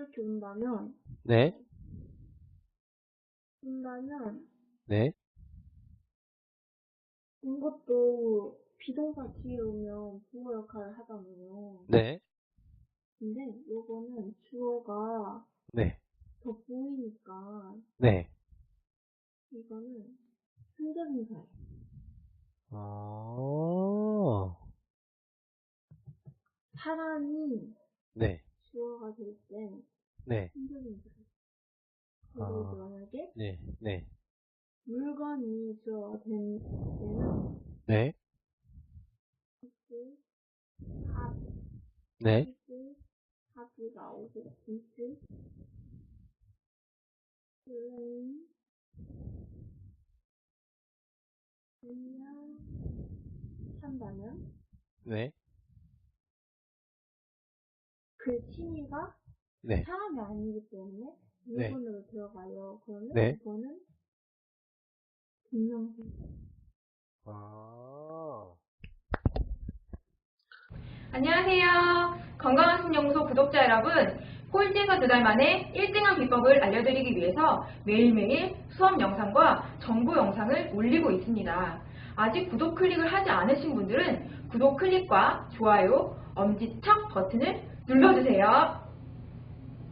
이렇게 온다면, 네, 온다면, 네, 이것도 비동사 뒤에 오면 부호 역할을 하잖아요. 네, 근데 요거는 주어가 네, 더 보이니까 네. 이거는 순전인사예요. 아, 사람이 네, 주어가 될땐 네. 그리고 아. 만약에 네, 네, 물건이 주어가 된 때는 네, 합, 네, 합이 나오고 이제 플레인 그냥 한다면 네, 그 취미가 네, 사람이 아니기 때문에 네. 물건으로 들어가요. 그러면 네. 이거는 분명히 아, 안녕하세요. 건강한 신연구소 구독자 여러분. 꼴찌에서 두 달 만에 1등한 비법을 알려드리기 위해서 매일매일 수업 영상과 정보 영상을 올리고 있습니다. 아직 구독 클릭을 하지 않으신 분들은 구독 클릭과 좋아요, 엄지척 버튼을 눌러주세요.